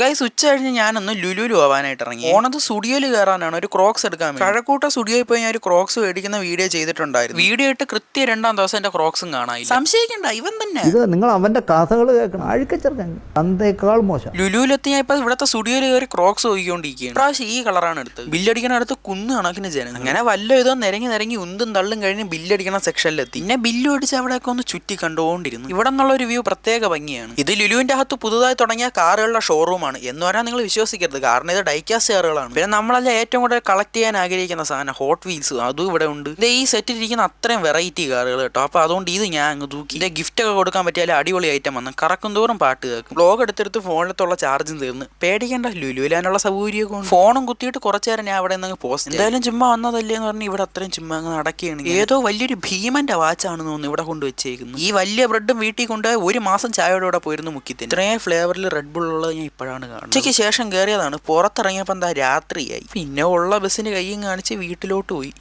Guys ഉച്ച കഴിഞ്ഞ് ഞാനൊന്ന് ലുലുലു ആവാനായിട്ട് ഇറങ്ങി. ഓണത് സ്റ്റുഡിയോയിൽ കയറാനാണ് ഒരു ക്രോക്സ് എടുക്കാൻ. കഴക്കൂട്ട സ്റ്റുഡിയോയിൽ പോയി ഞാൻ ഒരു ക്രോക്സ് മേടിക്കുന്ന വീഡിയോ ചെയ്തിട്ടുണ്ടായിരുന്നു. വീഡിയോ ഇട്ട് കൃത്യ രണ്ടാം ദിവസം എന്റെ ക്രോക്സും കാണാൻ സംശയിക്കണ്ട ഇവൻ തന്നെ. ഇത് നിങ്ങൾ അവന്റെ കഥകൾ കേൾക്കണം. അഴുക്കച്ചെറുക്കൻ. തന്തേക്കാൾ മോശം. ലുലുലെത്തി ഞാൻ ഇപ്പൊ ഇവിടുത്തെ സ്റ്റുഡിയോയിൽ കയറി ക്രോക്സ് ഒഴിക്കൊണ്ടിരിക്കുകയാണ് പ്രാവശ്യം ഈ കളറാണ് എടുത്തത്. ബില്ലടിക്കണ അടുത്ത് കുന്നു കണക്കിന് ജനം അങ്ങനെ വല്ല ഇതോ നിരങ്ങി നിരങ്ങി ഉന്തും തള്ളും കഴിഞ്ഞ് ബില്ലടിക്കണ സെക്ഷനിലെത്തി. പിന്നെ ബില്ല് അടിച്ച് അവിടെയൊക്കെ ഒന്ന് ചുറ്റി കണ്ടുകൊണ്ടിരുന്നു ഇവിടെ നിന്നുള്ള ഒരു വ്യൂ പ്രത്യേക ഭംഗിയാണ്. ഇത് ലുലുവിന്റെ അകത്ത് പുതുതായി തുടങ്ങിയ കാറുകളുടെ ഷോറൂമാണ് എന്ന് പറയാൻ നിങ്ങൾ വിശ്വസിക്കരുത്. കാരണം ഇത് ഡൈക്കാസ്റ്റ് ചെയറുകളാണ് പിന്നെ നമ്മളല്ല ഏറ്റവും കൂടുതൽ കളക്ട് ചെയ്യാൻ ആഗ്രഹിക്കുന്ന സാധനം? ഹോട്ട് വീൽസ് അതും ഇവിടെ ഉണ്ട്. ഇത് ഈ സെറ്റിൽ ഇരിക്കുന്ന അത്രയും വെറൈറ്റി കാറുകൾ കേട്ടോ. അപ്പൊ അതുകൊണ്ട് ഇത് ഞാൻ അങ്ങ് തൂക്കി. ഇതിന്റെ ഗിഫ്റ്റ് ഒക്കെ കൊടുക്കാൻ പറ്റിയാൽ അടിപൊളി ഐറ്റം വന്ന് കറക്കും തോറും പാട്ട് കേൾക്കും. ബ്ലോഗ് എടുത്തെടുത്ത് ഫോണിലത്തുള്ള ചാർജും തീർന്ന്. പേടിക്കേണ്ട. ലുലുലാനുള്ള സൗകര്യമൊക്കെ ഉണ്ട്. ഫോണും കുത്തിയിട്ട് കുറച്ചു നേരം ഞാൻ അവിടെ നിന്ന് പോസ്റ്റ് എന്തായാലും ചുമ്മാ വന്നതല്ലേ എന്ന് പറഞ്ഞ് ഇവിടെ അത്രയും ചുമ്മാ അങ്ങ് നടക്കുകയാണ് ഏതോ വലിയൊരു ഭീമന്റെ വാച്ചാണെന്ന് തോന്നുന്നു ഇവിടെ കൊണ്ട് വെച്ചേക്കുന്നു. ഈ വലിയ ബ്രെഡും വീട്ടിൽ കൊണ്ടുപോയി ഒരു മാസം ചായയോടെ ഇവിടെ പോയിരുന്നു മുക്കിത്തിന് ഇത്രയും ഫ്ലേവറിൽ റെഡ് ബുൾ ഉള്ളത് ഞാൻ ഇപ്പോഴാണ് കാണുന്നത്. ഉച്ചയ്ക്ക് ശേഷം കയറിയതാണ് പുറത്തിറങ്ങിയപ്പോൾ എന്താ രാത്രിയായി? പിന്നെ ഉള്ള ബസ്സിന് കയ്യും കാണിച്ച് വീട്ടിലോട്ട് പോയി.